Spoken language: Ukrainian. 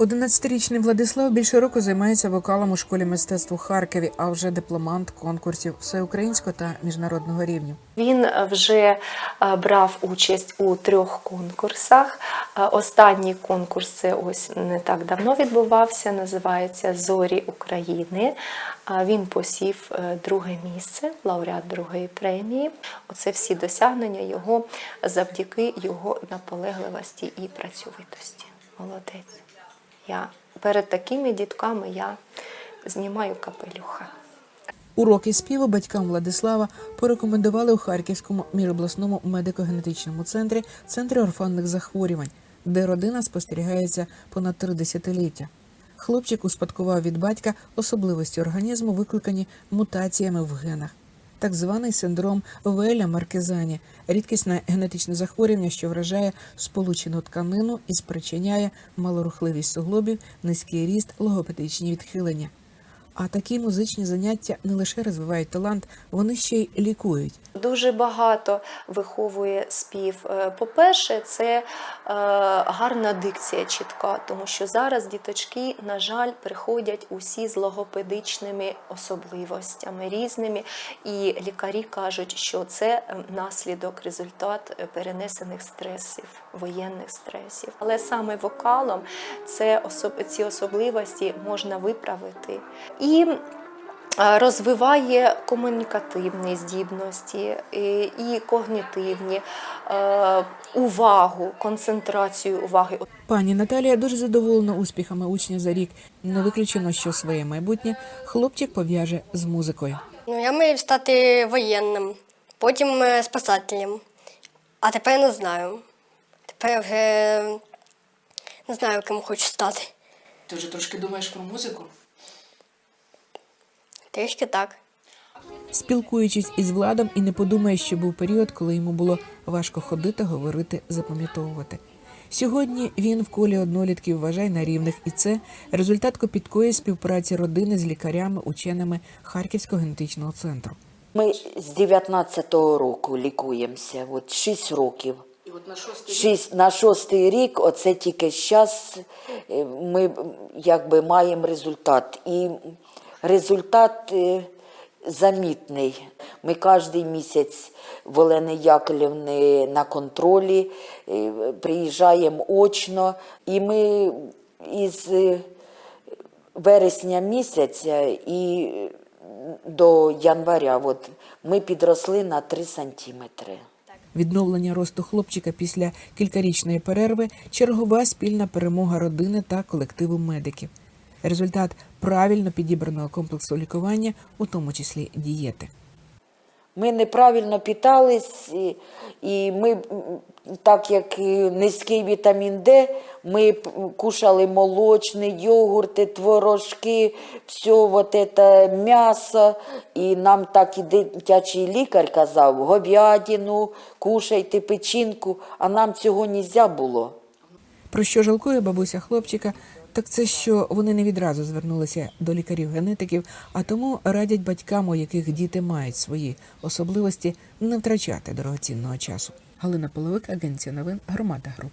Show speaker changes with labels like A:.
A: 11-річний Владислав більше року займається вокалом у школі мистецтв у Харкові, а вже дипломант конкурсів всеукраїнського та міжнародного рівню.
B: Він е, вже е, брав участь у трьох конкурсах. Е, Останній конкурс це ось не так давно відбувався, називається Зорі України. Він посів друге місце, лауреат другої премії. Оце всі досягнення його завдяки його наполегливості і працьовитості. Молодець. Я перед такими дітками я знімаю капелюха.
A: Уроки співу батькам Владислава порекомендували у Харківському міжобласному медико-генетичному центрі центрі орфанних захворювань, де родина спостерігається понад три десятиліття. Хлопчик успадкував від батька особливості організму, викликані мутаціями в генах. Так званий синдром Веля Маркезані рідкісне генетичне захворювання, що вражає сполучену тканину і спричиняє малорухливість суглобів, низький ріст, логопедичні відхилення. А такі музичні заняття не лише розвивають талант, вони ще й лікують.
B: Дуже багато виховує спів. Е, По-перше, це е, гарна дикція чітка, тому що зараз діточки, на жаль, приходять усі з логопедичними особливостями різними, і лікарі кажуть, що це е, наслідок, результат перенесених стресів, воєнних стресів. Але саме вокалом це ці особливості можна виправити. І е, розвиває комунікативні здібності і і когнітивні, е, увагу, концентрацію уваги.
A: Пані Наталія дуже задоволена успіхами учня за рік. Не виключено, що своє майбутнє хлопчик пов'яже з музикою.
C: Ну, я мріяв стати воєнним, потім е, спасателем. А тепер не знаю. Тепер вже не знаю, ким хочу стати.
A: Ти вже трошки думаєш про музику?
C: Трішки так.
A: Спілкуючись із владом, і не подумає, що був період, коли йому було важко ходити, говорити, запам'ятовувати. Сьогодні він в колі однолітків вважає на рівних, і це результат копіткої співпраці родини з лікарями, ученими Харківського генетичного центру.
D: Ми з 19-го року лікуємося, от 6 років.
A: І от на шостий
D: Шість, на шостий рік, оце тільки зараз ми якби маємо результат. І результат е, замітний. Ми кожен місяць в Олени Яковлівни на контролі, е, приїжджаємо очно, і ми із е, вересня місяця і до января от, ми підросли на 3 сантиметри.
A: Відновлення росту хлопчика після кількарічної перерви чергова спільна перемога родини та колективу медиків. Результат правильно підібраного комплексу лікування, у тому числі дієти.
D: Ми неправильно питались, і, і ми, так як низький вітамін Д, ми кушали молочний, йогурти, творожки, все вот м'ясо. І нам так і дитячий лікар казав, говядину, кушайте печінку, а нам цього не можна було.
A: Про що жалкує бабуся хлопчика, так це що вони не відразу звернулися до лікарів-генетиків, а тому радять батькам, у яких діти мають свої особливості, не втрачати дорогоцінного часу. Галина Половик, агенція новин, громада груп.